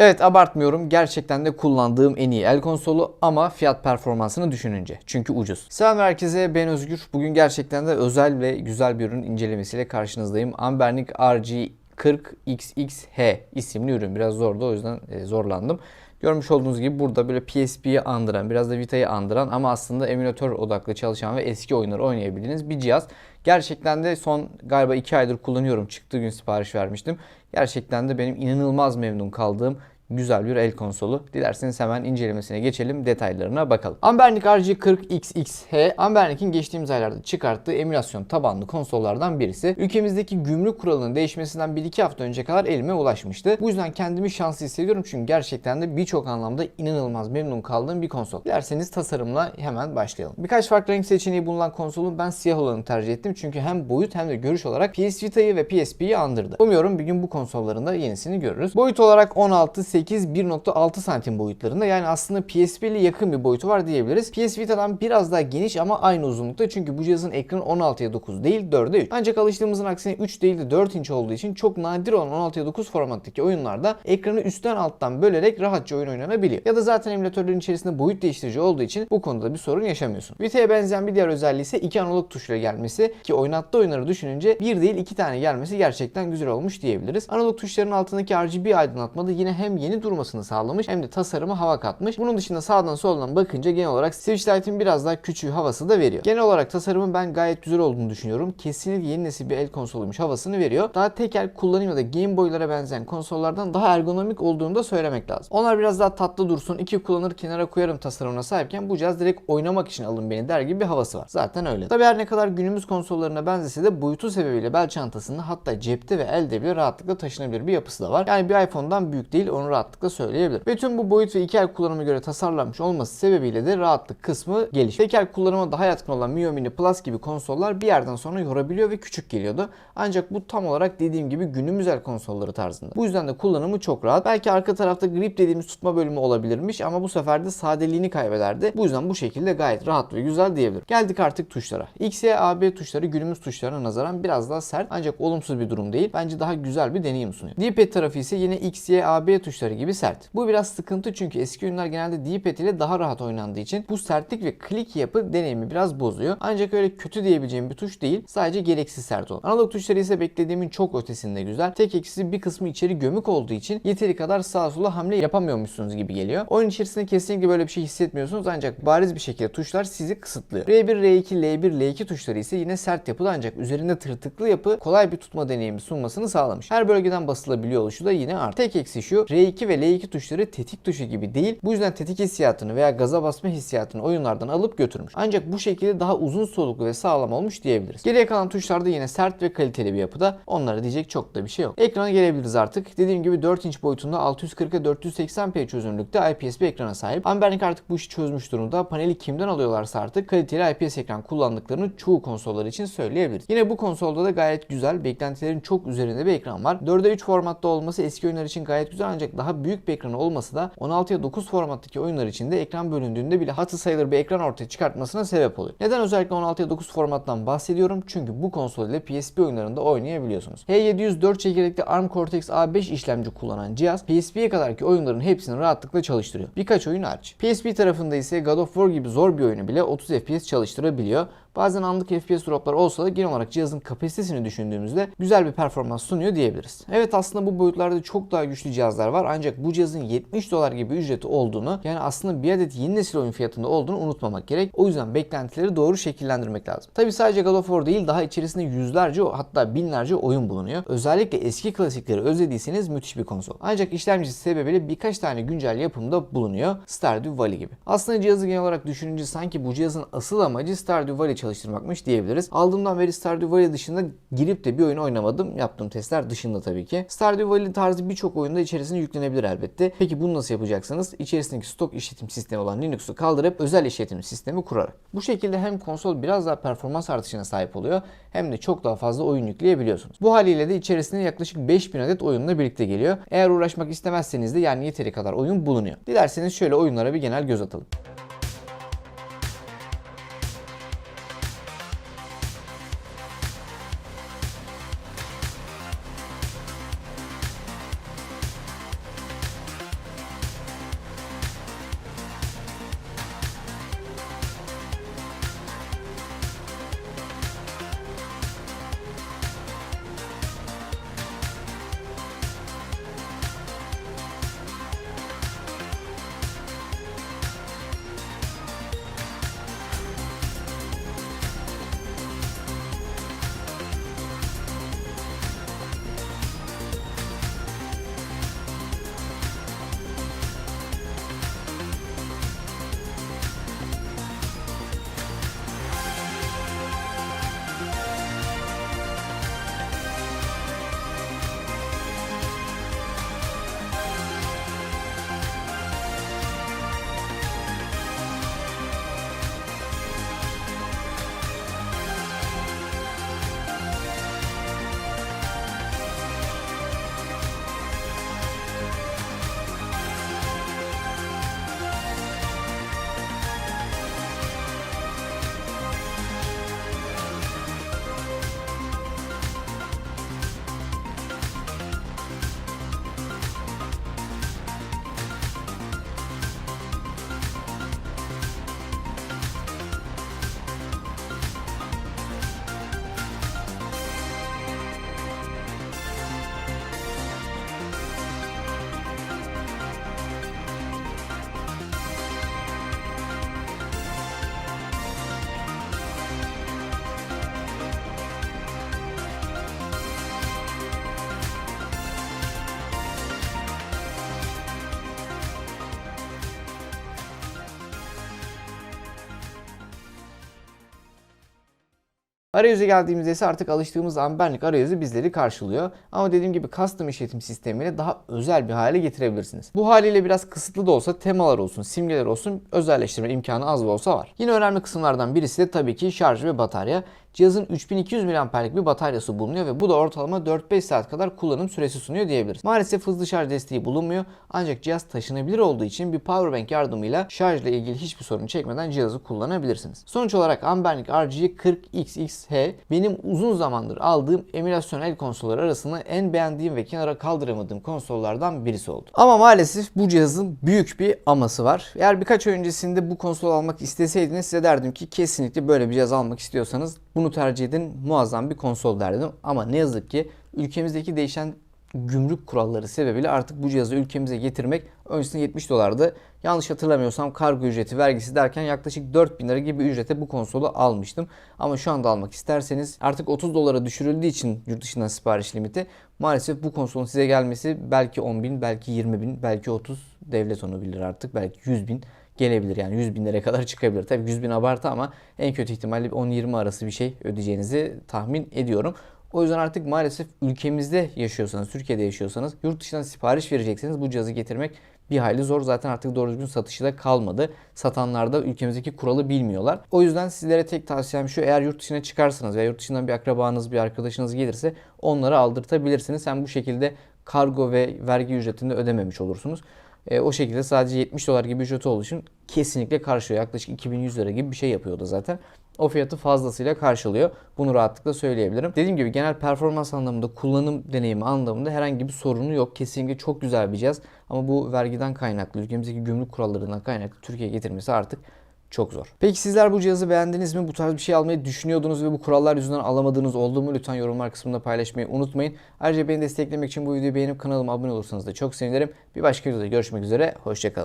Evet abartmıyorum. Gerçekten de kullandığım en iyi el konsolu ama fiyat performansını düşününce. Çünkü ucuz. Selam herkese ben Özgür. Bugün gerçekten de özel ve güzel bir ürün incelemesiyle karşınızdayım. Ambernic RG 40XXH isimli ürün. Biraz zordu o yüzden e, zorlandım. Görmüş olduğunuz gibi burada böyle PSP'yi andıran, biraz da Vita'yı andıran ama aslında emülatör odaklı çalışan ve eski oyunları oynayabildiğiniz bir cihaz. Gerçekten de son galiba 2 aydır kullanıyorum. Çıktığı gün sipariş vermiştim. Gerçekten de benim inanılmaz memnun kaldığım güzel bir el konsolu. Dilerseniz hemen incelemesine geçelim, detaylarına bakalım. Ambernic RG40XXH, Ambernic'in geçtiğimiz aylarda çıkarttığı emülasyon tabanlı konsollardan birisi. Ülkemizdeki gümrük kuralının değişmesinden 1-2 hafta önce kadar elime ulaşmıştı. Bu yüzden kendimi şanslı hissediyorum çünkü gerçekten de birçok anlamda inanılmaz memnun kaldığım bir konsol. Dilerseniz tasarımla hemen başlayalım. Birkaç farklı renk seçeneği bulunan konsolun ben siyah olanı tercih ettim çünkü hem boyut hem de görüş olarak PS Vita'yı ve PSP'yi andırdı. Umuyorum bir gün bu konsolların da yenisini görürüz. Boyut olarak 16, 8, 1.6 santim boyutlarında yani aslında PSP ile yakın bir boyutu var diyebiliriz. PS Vita'dan biraz daha geniş ama aynı uzunlukta çünkü bu cihazın ekranı 16'ya 9 değil 4'e 3. Ancak alıştığımızın aksine 3 değil de 4 inç olduğu için çok nadir olan 16'ya 9 formattaki oyunlarda ekranı üstten alttan bölerek rahatça oyun oynanabiliyor. Ya da zaten emülatörlerin içerisinde boyut değiştirici olduğu için bu konuda bir sorun yaşamıyorsun. Vita'ya benzeyen bir diğer özelliği ise iki analog tuşla gelmesi ki oynattığı oyunları düşününce bir değil iki tane gelmesi gerçekten güzel olmuş diyebiliriz. Analog tuşların altındaki RGB aydınlatma da yine hem yeni durmasını sağlamış hem de tasarıma hava katmış. Bunun dışında sağdan soldan bakınca genel olarak Switch Lite'in biraz daha küçüğü havası da veriyor. Genel olarak tasarımın ben gayet güzel olduğunu düşünüyorum. Kesinlikle yeni nesil bir el konsoluymuş havasını veriyor. Daha tekel kullanım ya da Game Boy'lara benzeyen konsollardan daha ergonomik olduğunu da söylemek lazım. Onlar biraz daha tatlı dursun, iki kullanır kenara koyarım tasarımına sahipken bu cihaz direkt oynamak için alın beni der gibi bir havası var. Zaten öyle. Tabi her ne kadar günümüz konsollarına benzese de boyutu sebebiyle bel çantasında hatta cepte ve elde bile rahatlıkla taşınabilir bir yapısı da var. Yani bir iPhone'dan büyük değil onu rahatlıkla söyleyebilirim. Tüm bu boyut ve iki el kullanıma göre tasarlanmış olması sebebiyle de rahatlık kısmı geliş. Tek el kullanıma daha yatkın olan Mio Mini Plus gibi konsollar bir yerden sonra yorabiliyor ve küçük geliyordu. Ancak bu tam olarak dediğim gibi günümüz el konsolları tarzında. Bu yüzden de kullanımı çok rahat. Belki arka tarafta grip dediğimiz tutma bölümü olabilirmiş ama bu sefer de sadeliğini kaybederdi. Bu yüzden bu şekilde gayet rahat ve güzel diyebilirim. Geldik artık tuşlara. X, Y, A, B tuşları günümüz tuşlarına nazaran biraz daha sert ancak olumsuz bir durum değil. Bence daha güzel bir deneyim sunuyor. D-pad tarafı ise yine X, Y, A, B tuşları gibi sert. Bu biraz sıkıntı çünkü eski oyunlar genelde D-pad ile daha rahat oynandığı için bu sertlik ve klik yapı deneyimi biraz bozuyor. Ancak öyle kötü diyebileceğim bir tuş değil. Sadece gereksiz sert olan. Analog tuşları ise beklediğimin çok ötesinde güzel. Tek eksisi bir kısmı içeri gömük olduğu için yeteri kadar sağa sola hamle yapamıyormuşsunuz gibi geliyor. Oyun içerisinde kesinlikle böyle bir şey hissetmiyorsunuz ancak bariz bir şekilde tuşlar sizi kısıtlıyor. R1, R2, L1, L2 tuşları ise yine sert yapılı ancak üzerinde tırtıklı yapı kolay bir tutma deneyimi sunmasını sağlamış. Her bölgeden basılabiliyor oluşu da yine artı. Tek eksi şu R2 ve L2 tuşları tetik tuşu gibi değil. Bu yüzden tetik hissiyatını veya gaza basma hissiyatını oyunlardan alıp götürmüş. Ancak bu şekilde daha uzun soluklu ve sağlam olmuş diyebiliriz. Geriye kalan tuşlarda yine sert ve kaliteli bir yapıda. Onlara diyecek çok da bir şey yok. Ekrana gelebiliriz artık. Dediğim gibi 4 inç boyutunda 640'a 480p çözünürlükte IPS bir ekrana sahip. Ambernic artık bu işi çözmüş durumda. Paneli kimden alıyorlarsa artık kaliteli IPS ekran kullandıklarını çoğu konsollar için söyleyebiliriz. Yine bu konsolda da gayet güzel, beklentilerin çok üzerinde bir ekran var. 4'e 3 formatta olması eski oyunlar için gayet güzel ancak daha büyük bir ekranı olması da 16'ya 9 formattaki oyunlar için de ekran bölündüğünde bile hatı sayılır bir ekran ortaya çıkartmasına sebep oluyor. Neden özellikle 16'ya 9 formattan bahsediyorum? Çünkü bu konsol ile PSP oyunlarında oynayabiliyorsunuz. H704 çekirdekli ARM Cortex A5 işlemci kullanan cihaz PSP'ye kadarki oyunların hepsini rahatlıkla çalıştırıyor. Birkaç oyun hariç. PSP tarafında ise God of War gibi zor bir oyunu bile 30 FPS çalıştırabiliyor. Bazen anlık FPS droplar olsa da genel olarak cihazın kapasitesini düşündüğümüzde güzel bir performans sunuyor diyebiliriz. Evet aslında bu boyutlarda çok daha güçlü cihazlar var ancak bu cihazın 70 dolar gibi ücreti olduğunu yani aslında bir adet yeni nesil oyun fiyatında olduğunu unutmamak gerek. O yüzden beklentileri doğru şekillendirmek lazım. Tabi sadece God of War değil daha içerisinde yüzlerce hatta binlerce oyun bulunuyor. Özellikle eski klasikleri özlediyseniz müthiş bir konsol. Ancak işlemcisi sebebiyle birkaç tane güncel yapımda bulunuyor. Stardew Valley gibi. Aslında cihazı genel olarak düşününce sanki bu cihazın asıl amacı Stardew Valley çalıştırmakmış diyebiliriz. Aldığımdan beri Stardew Valley dışında girip de bir oyun oynamadım. Yaptığım testler dışında tabii ki. Stardew Valley tarzı birçok oyunda içerisine yüklenebilir elbette. Peki bunu nasıl yapacaksınız? İçerisindeki stok işletim sistemi olan Linux'u kaldırıp özel işletim sistemi kurarak. Bu şekilde hem konsol biraz daha performans artışına sahip oluyor hem de çok daha fazla oyun yükleyebiliyorsunuz. Bu haliyle de içerisinde yaklaşık 5000 adet oyunla birlikte geliyor. Eğer uğraşmak istemezseniz de yani yeteri kadar oyun bulunuyor. Dilerseniz şöyle oyunlara bir genel göz atalım. Arayüze geldiğimizde ise artık alıştığımız Ambernik arayüzü bizleri karşılıyor. Ama dediğim gibi custom işletim sistemini daha özel bir hale getirebilirsiniz. Bu haliyle biraz kısıtlı da olsa temalar olsun, simgeler olsun özelleştirme imkanı az da olsa var. Yine önemli kısımlardan birisi de tabii ki şarj ve batarya. Cihazın 3200 mAh'lik bir bataryası bulunuyor ve bu da ortalama 4-5 saat kadar kullanım süresi sunuyor diyebiliriz. Maalesef hızlı şarj desteği bulunmuyor ancak cihaz taşınabilir olduğu için bir powerbank yardımıyla şarjla ilgili hiçbir sorun çekmeden cihazı kullanabilirsiniz. Sonuç olarak Ambernik RG40XX-H benim uzun zamandır aldığım emülasyon el konsolları arasında en beğendiğim ve kenara kaldıramadığım konsollardan birisi oldu. Ama maalesef bu cihazın büyük bir aması var. Eğer birkaç öncesinde bu konsol almak isteseydiniz size derdim ki kesinlikle böyle bir cihaz almak istiyorsanız bunu tercih edin muazzam bir konsol derdim. Ama ne yazık ki ülkemizdeki değişen gümrük kuralları sebebiyle artık bu cihazı ülkemize getirmek öncesinde 70 dolardı. Yanlış hatırlamıyorsam kargo ücreti, vergisi derken yaklaşık 4000 lira gibi ücrete bu konsolu almıştım. Ama şu anda almak isterseniz artık 30 dolara düşürüldüğü için yurt dışından sipariş limiti maalesef bu konsolun size gelmesi belki 10 bin, belki 20 bin, belki 30 devlet onu bilir artık belki 100 bin gelebilir. Yani 100 bin liraya kadar çıkabilir. Tabii 100 bin abartı ama en kötü ihtimalle 10-20 arası bir şey ödeyeceğinizi tahmin ediyorum. O yüzden artık maalesef ülkemizde yaşıyorsanız, Türkiye'de yaşıyorsanız yurt dışından sipariş verecekseniz bu cihazı getirmek bir hayli zor. Zaten artık doğru düzgün satışı da kalmadı. Satanlar da ülkemizdeki kuralı bilmiyorlar. O yüzden sizlere tek tavsiyem şu. Eğer yurt dışına çıkarsanız veya yurt dışından bir akrabanız, bir arkadaşınız gelirse onları aldırtabilirsiniz. Hem bu şekilde kargo ve vergi ücretini de ödememiş olursunuz. E, o şekilde sadece 70 dolar gibi ücreti olduğu için kesinlikle karşılıyor. Yaklaşık 2100 lira gibi bir şey yapıyordu zaten. O fiyatı fazlasıyla karşılıyor. Bunu rahatlıkla söyleyebilirim. Dediğim gibi genel performans anlamında, kullanım deneyimi anlamında herhangi bir sorunu yok. Kesinlikle çok güzel bir cihaz. Ama bu vergiden kaynaklı, ülkemizdeki gümrük kurallarından kaynaklı Türkiye'ye getirmesi artık çok zor. Peki sizler bu cihazı beğendiniz mi? Bu tarz bir şey almayı düşünüyordunuz ve bu kurallar yüzünden alamadığınız oldu mu? Lütfen yorumlar kısmında paylaşmayı unutmayın. Ayrıca beni desteklemek için bu videoyu beğenip kanalıma abone olursanız da çok sevinirim. Bir başka videoda görüşmek üzere. Hoşçakalın.